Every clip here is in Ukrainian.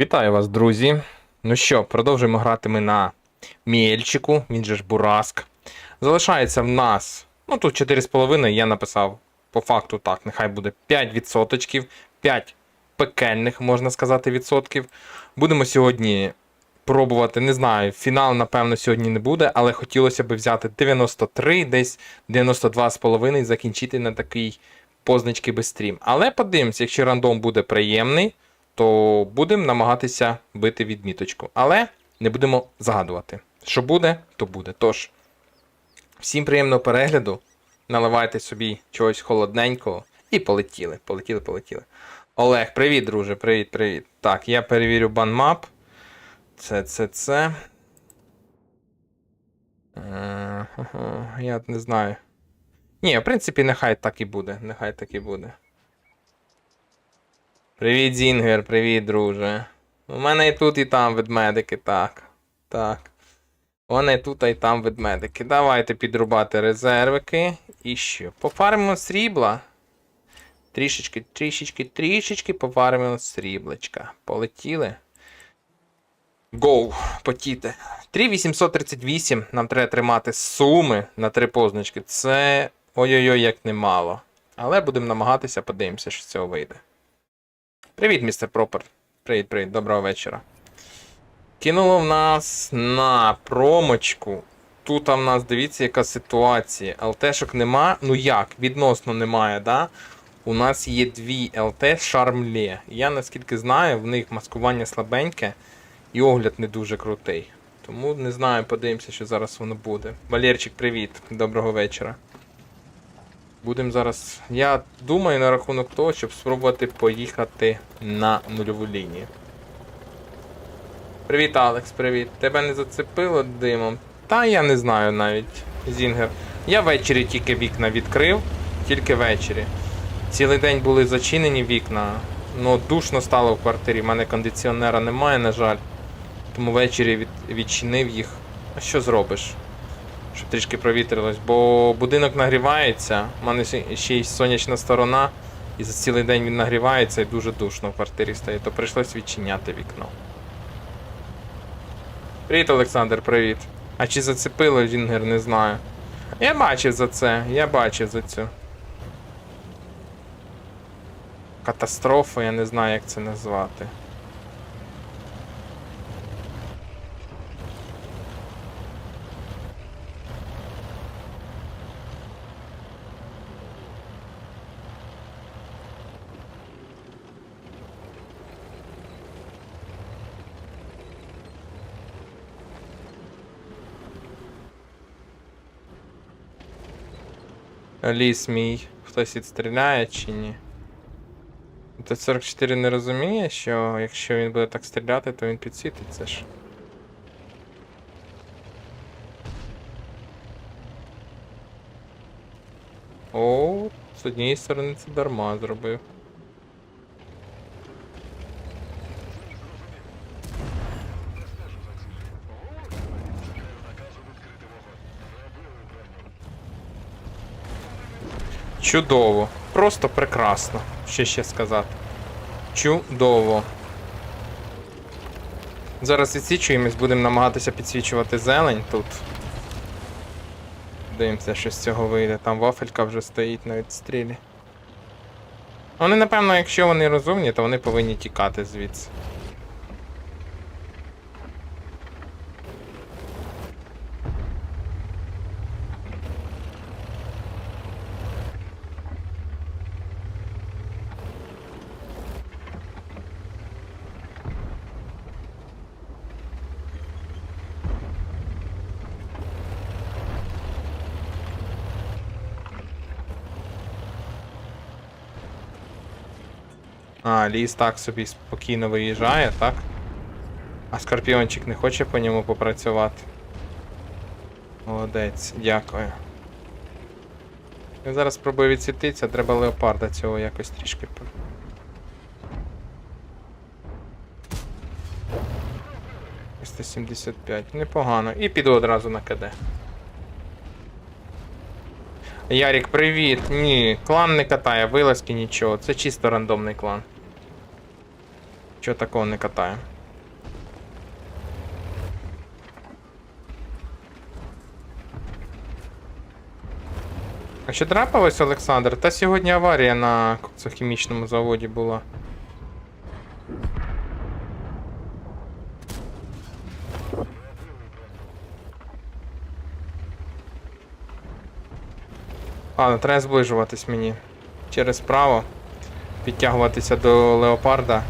Вітаю вас, друзі. Ну що, продовжуємо грати ми на Мєльчику, він же ж Бураск. Залишається в нас, ну тут 4,5, я написав по факту так, нехай буде 5%, 5 пекельних, можна сказати, відсотків. Будемо сьогодні пробувати, не знаю, фінал, напевно, сьогодні не буде, але хотілося б взяти 93, десь 92,5 і закінчити на такий позначки без стрім. Але подивимося, якщо рандом буде приємний, то будемо намагатися бити відміточку. Але не будемо загадувати. Що буде, то буде. Тож, всім приємного перегляду. Наливайте собі чогось холодненького і полетіли. Полетіли, полетіли. Олег, привіт, друже, привіт, привіт. Так, я перевірю банмап. Це, це, це. Е, Я не знаю. Ні, в принципі, нехай так і буде. Нехай так і буде. Привіт, Зінгер, привіт, друже. У мене і тут, і там ведмедики, так. Так. Вони тут, й там ведмедики. Давайте підрубати резервики. І що? Пофармимо срібла. Трішечки, трішечки, трішечки пофармимо сріблечка. Полетіли. Гоу, потіти. 3838 нам треба тримати суми на три позначки. Це ой-ой-ой, як немало. Але будемо намагатися, подивимося, що з цього вийде. Привіт, містер Пропер. Привіт, привіт, доброго вечора. Кинуло в нас на промочку. Тут в нас, дивіться, яка ситуація. ЛТшок нема. Ну як, відносно немає, да? У нас є дві ЛТ Шармле. Я наскільки знаю, в них маскування слабеньке і огляд не дуже крутий. Тому не знаю, подивимося, що зараз воно буде. Валерчик, привіт, доброго вечора. Будемо зараз. Я думаю на рахунок того, щоб спробувати поїхати на нульову лінію. Привіт, Алекс, привіт. Тебе не зацепило димом? Та я не знаю навіть, Зінгер. Я ввечері тільки вікна відкрив, тільки ввечері. Цілий день були зачинені вікна. Ну, душно стало в квартирі. У мене кондиціонера немає, на жаль. Тому ввечері від... відчинив їх. А що зробиш? Щоб трішки провітрилось, бо будинок нагрівається, у мене ще- й сонячна сторона, і за цілий день він нагрівається і дуже душно в квартирі стає, то прийшлось відчиняти вікно. Привіт, Олександр, привіт. А чи зацепило Вінгер, не знаю. Я бачив за це, я бачив за цю. Катастрофу, я не знаю, як це назвати. Ліс мій. Хтось відстріляє чи ні? Т-44 не розуміє, що якщо він буде так стріляти, то він підсвітиться ж. О, з однієї сторони це дарма зробив. Чудово. Просто прекрасно. Що ще сказати. Чудово. Зараз відсічуємось, будемо намагатися підсвічувати зелень тут. Дивимося, що з цього вийде. Там вафелька вже стоїть на відстрілі. Вони, напевно, якщо вони розумні, то вони повинні тікати звідси. А, ліс так собі спокійно виїжджає, так? А скорпіончик не хоче по ньому попрацювати. Молодець, дякую. Я зараз спробую відсвітитися, треба леопарда цього якось трішки. 175. Непогано. І піду одразу на КД. Ярік, привіт. Ні, клан не катає вилазки, нічого. Це чисто рандомний клан. Чого такого не катаю? А що трапилось, Олександр? Та сьогодні аварія на коксохімічному заводі була. Ну, треба зближуватись мені. Через право. Підтягуватися до леопарда.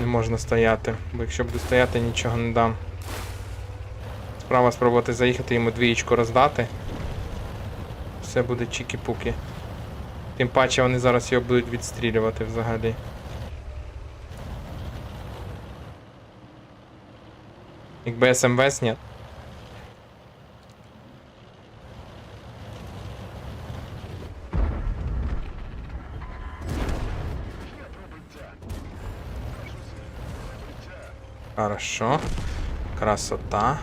Не можна стояти, бо якщо буду стояти, нічого не дам. Справа спробувати заїхати йому двієчку роздати. Все буде чікі-пуки. Тим паче вони зараз його будуть відстрілювати взагалі. Якби СМВ ні. Хорошо. Красота.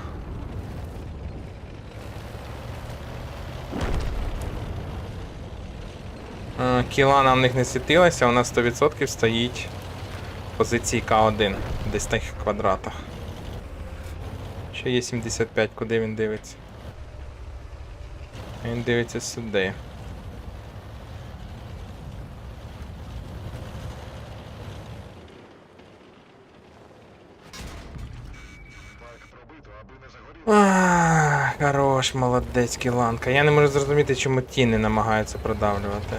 Е, Кіла нам в них не світилася, нас 100% стоїть в позиції К1, десь в тих квадратах. Ще є 75, куди він дивиться. Він дивиться сюди. Ах, хорош, молодець, кіланка. Я не можу зрозуміти, чому тіни намагаються продавлювати.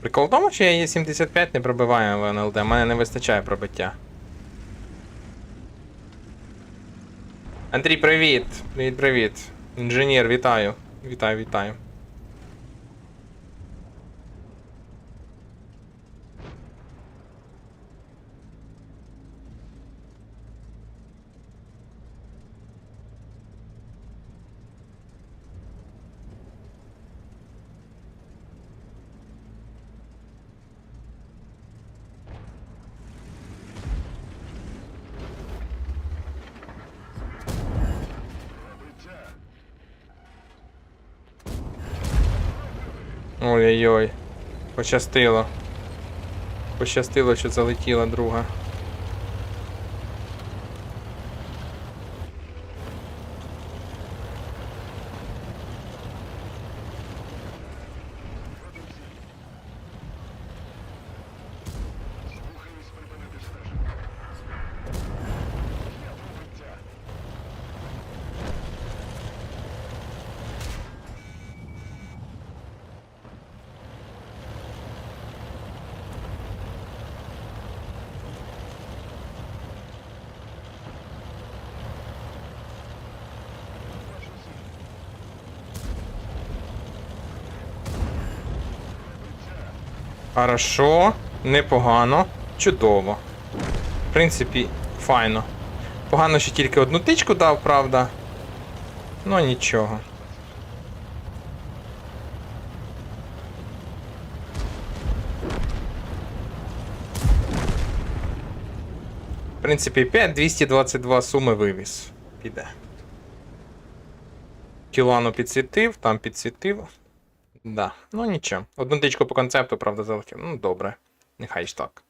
Прикол в тому, що я є 75 не пробиваю в НЛД, в мене не вистачає пробиття. Андрій, привіт! Привіт, привіт. Інженер, вітаю. Вітаю, вітаю. Ой-ой-ой. Пощастило. Пощастило, що залетіла друга. Хорошо, непогано, чудово. В принципі, файно. Погано, що тільки одну тичку дав, правда. Ну нічого. В принципі, 5 222 суми вивіз. Піде. Кілану підсвітив, там підсвітив. Да, ну нічого. Одну тичку по концепту, правда, залетів. Ну, добре. Нехай ж так.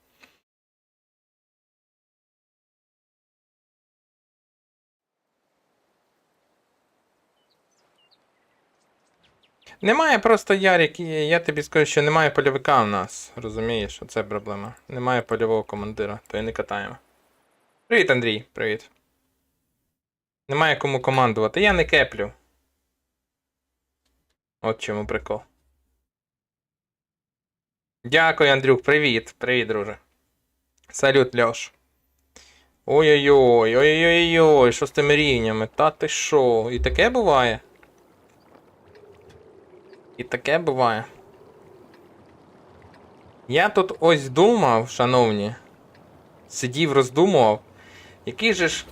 Немає просто Ярік, я тобі скажу, що немає польовика в нас. Розумієш, оце проблема. Немає польового командира, то і не катаємо. Привіт, Андрій, привіт. Немає кому командувати. Я не кеплю. От чому прикол. Дякую, Андрюк, привіт. Привіт, друже. Салют, Льош. Ой-ой-ой, ой-ой-ой, що з тими рівнями? Та ти що? І таке буває? І таке буває. Я тут ось думав, шановні. Сидів, роздумував, який же ж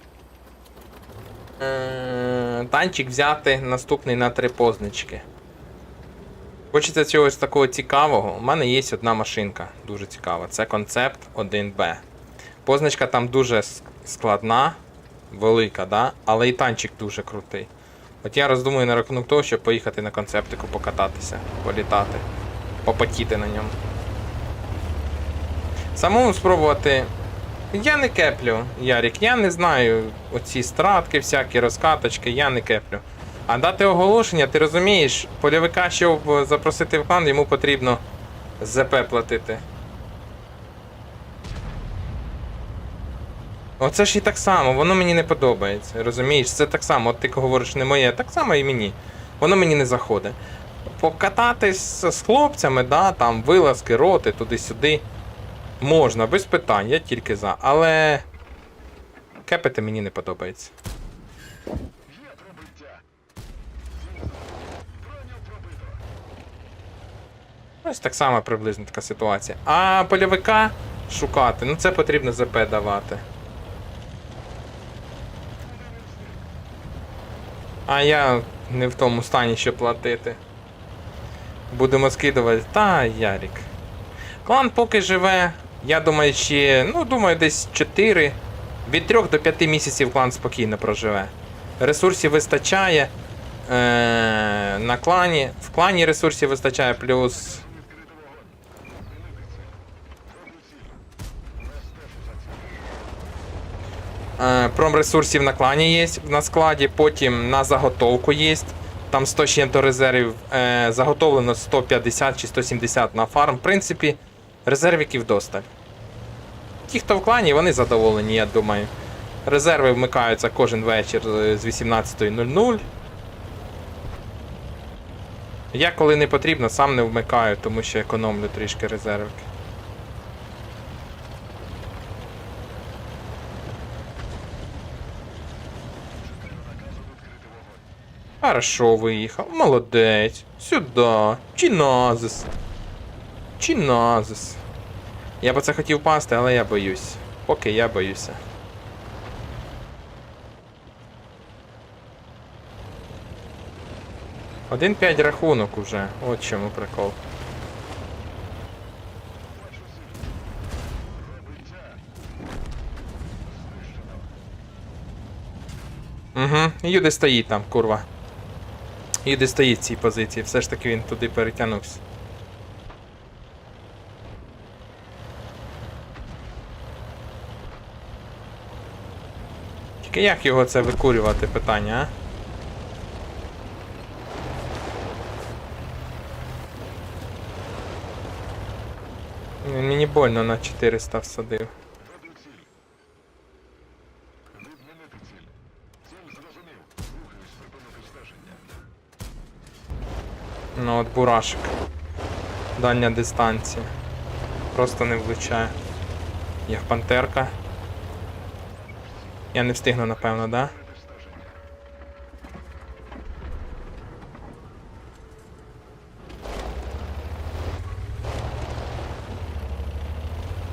е- танчик взяти наступний на три позначки. Хочеться чогось такого цікавого. У мене є одна машинка, дуже цікава. Це концепт 1Б. Позначка там дуже складна, велика, да? але і танчик дуже крутий. От я роздумую на рахунок того, щоб поїхати на концептику покататися, політати, попотіти на ньому. Самому спробувати. Я не кеплю, Ярік, я не знаю оці стратки, всякі розкаточки, я не кеплю. А дати оголошення, ти розумієш, польовика, щоб запросити в клан, йому потрібно ЗП платити. Оце ж і так само, воно мені не подобається. Розумієш, це так само, от ти говориш не моє, так само і мені. Воно мені не заходить. Покататись з хлопцями, да, там вилазки, роти, туди-сюди. Можна, без питань, я тільки за. Але. Кепити мені не подобається. Ось так само приблизно така ситуація. А польовика шукати, ну це потрібно ЗП давати. А я не в тому стані, щоб платити. Будемо скидувати. Та, Ярік. Клан поки живе, я думаю, ще, ну, думаю, десь 4. Від 3 до 5 місяців клан спокійно проживе. Ресурсів вистачає. Е, на клані. В клані ресурсів вистачає, плюс. Промресурсів на клані є на складі, потім на заготовку є. Там 100 з чим-то резервів е, заготовлено 150 чи 170 на фарм. В принципі, резервіків досталь. Ті, хто в клані, вони задоволені, я думаю. Резерви вмикаються кожен вечір е, з 18.00. Я коли не потрібно, сам не вмикаю, тому що економлю трішки резервики. Хорошо виїхав. Молодець. Сюди. Чиназис. Чиназис. Я б це хотів пасти, але я боюсь. Поки я боюся. Один п'ять рахунок уже. От чому прикол. Угу, Юди стоїть там, курва. Юди стоїть цій позиції, все ж таки він туди перетягнувся. Тільки як його це викурювати питання, а? Мені больно на 400 всадив. Ну от бурашик. Дальня дистанція. Просто не влучає. Як пантерка. Я не встигну, напевно, да?